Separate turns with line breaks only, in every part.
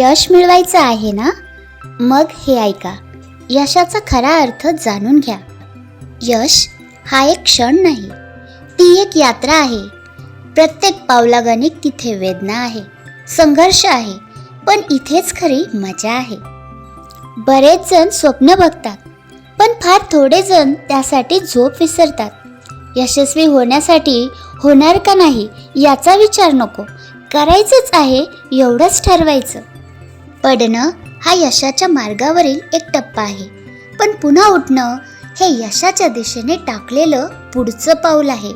यश मिळवायचं आहे ना? मग हे ऐका. यशाचा खरा अर्थ जाणून घ्या. यश हा एक क्षण नाही ती एक यात्रा आहे. प्रत्येक पावलागणिक तिथे वेदना आहे संघर्ष आहे पण इथेच खरी मजा आहे. बरेच जण स्वप्न बघतात पण फार थोडे जण त्यासाठी झोप विसरतात. यशस्वी होण्यासाठी होणार का नाही याचा विचार नको. करायचंच आहे एवढंच ठरवायचं. पडणं हा यशाच्या मार्गावरील एक टप्पा आहे. पण पुन्हा उठणं हे यशाच्या दिशेने टाकलेलं पुढचं पाऊल आहे.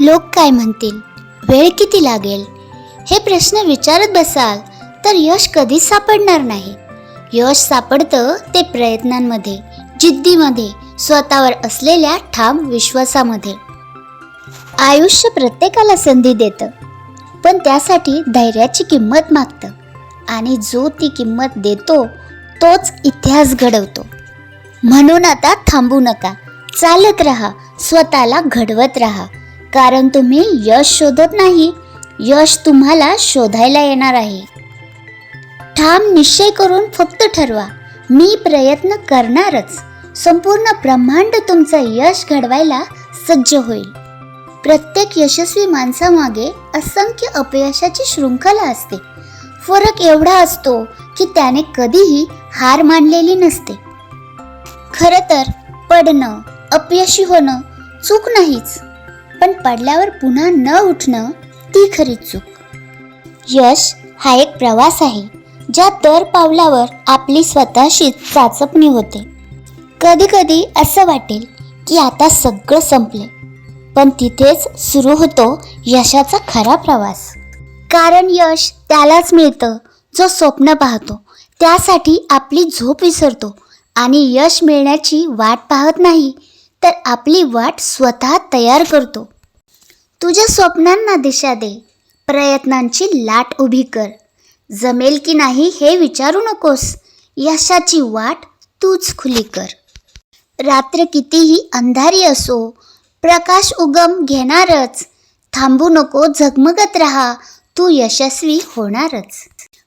लोक काय म्हणतील? वेळ किती लागेल? हे प्रश्न विचारत बसाल तर यश कधीच सापडणार नाही. यश सापडतं ते प्रयत्नांमध्ये जिद्दीमध्ये स्वतःवर असलेल्या ठाम विश्वासामध्ये. आयुष्य प्रत्येकाला संधी देतं पण त्यासाठी धैर्याची किंमत मागतं. आणि जो ती किंमत देतो तोच इतिहास घडवतो. म्हणून आता थांबू नका. चालत राहा. स्वतःला घडवत राहा. कारण तुम्ही यश शोधत नाही. यश तुम्हाला शोधायला येणार आहे. ठाम निश्चय करून फक्त ठरवा. मी प्रयत्न करणारच. संपूर्ण ब्रह्मांड तुमचं यश घडवायला सज्ज होईल. प्रत्येक यशस्वी माणसामागे असंख्य अपयशाची शृंखला असते. फरक एवढा असतो की त्याने कधीही हार मानलेली नसते. खरं तर पडणं अपयशी होणं चूक नाहीच पण पडल्यावर पुन्हा न उठणं ती खरी चूक. यश हा एक प्रवास आहे ज्या दर पावलावर आपली स्वतःशी चाचपणी होते. कधी कधी असं वाटेल की आता सगळं संपले पण तिथेच सुरू होतो यशाचा खरा प्रवास. कारण यश त्यालाच मिळतं जो स्वप्न पाहतो. त्यासाठी आपली झोप विसरतो आणि यश मिळण्याची वाट पाहत नाही तर आपली वाट स्वतः तयार करतो. तुझ्या स्वप्नांना दिशा दे प्रयत्नांची लाट उभी कर. जमेल की नाही हे विचारू नकोस यशाची वाट तूच खुली कर. रात्र कितीही अंधारी असो प्रकाश उगम घेणारच. थांबू नको झगमगत राहा तू यशस्वी होणारच.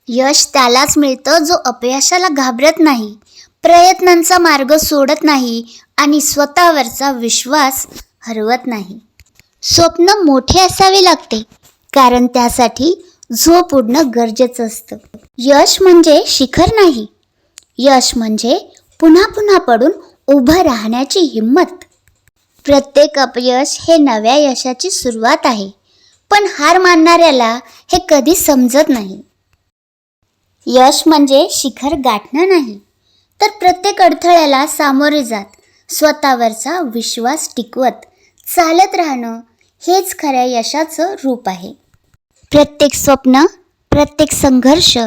यश त्यालाच मिळतं जो अपयशाला घाबरत नाही प्रयत्नांचा मार्ग सोडत नाही आणि स्वतःवरचा विश्वास हरवत नाही. स्वप्न मोठे असावे लागते कारण त्यासाठी झोप उडणं गरजेचं असतं. यश म्हणजे शिखर नाही. यश म्हणजे पुन्हा पुन्हा पडून उभं राहण्याची हिंमत. प्रत्येक अपयश हे नव्या यशाची सुरुवात आहे. पण हार मानणाऱ्याला हे कधी समजत नाही. यश म्हणजे शिखर गाठणं नाही. तर प्रत्येक अडथळ्याला सामोरे जात स्वतःवरचा विश्वास टिकवत चालत राहणं हेच खऱ्या यशाचं रूप आहे. प्रत्येक स्वप्न प्रत्येक संघर्ष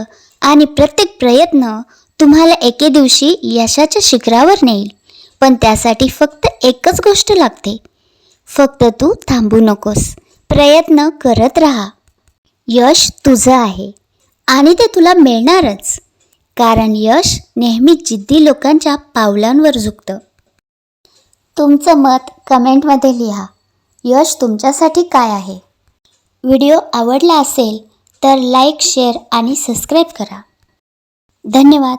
आणि प्रत्येक प्रयत्न तुम्हाला एके दिवशी यशाच्या शिखरावर नेईल. पण त्यासाठी फक्त एकच गोष्ट लागते. फक्त तू थांबू नकोस. प्रयत्न करत राहा. यश तुझं आहे. आणि ते तुला मिळणारच. कारण यश नेहमी जिद्दी लोकांच्या पावलांवर झुकतं. तुमचं मत कमेंटमध्ये लिहा. यश तुमच्यासाठी काय आहे? व्हिडिओ आवडला असेल तर लाईक शेअर आणि सबस्क्राईब करा. धन्यवाद.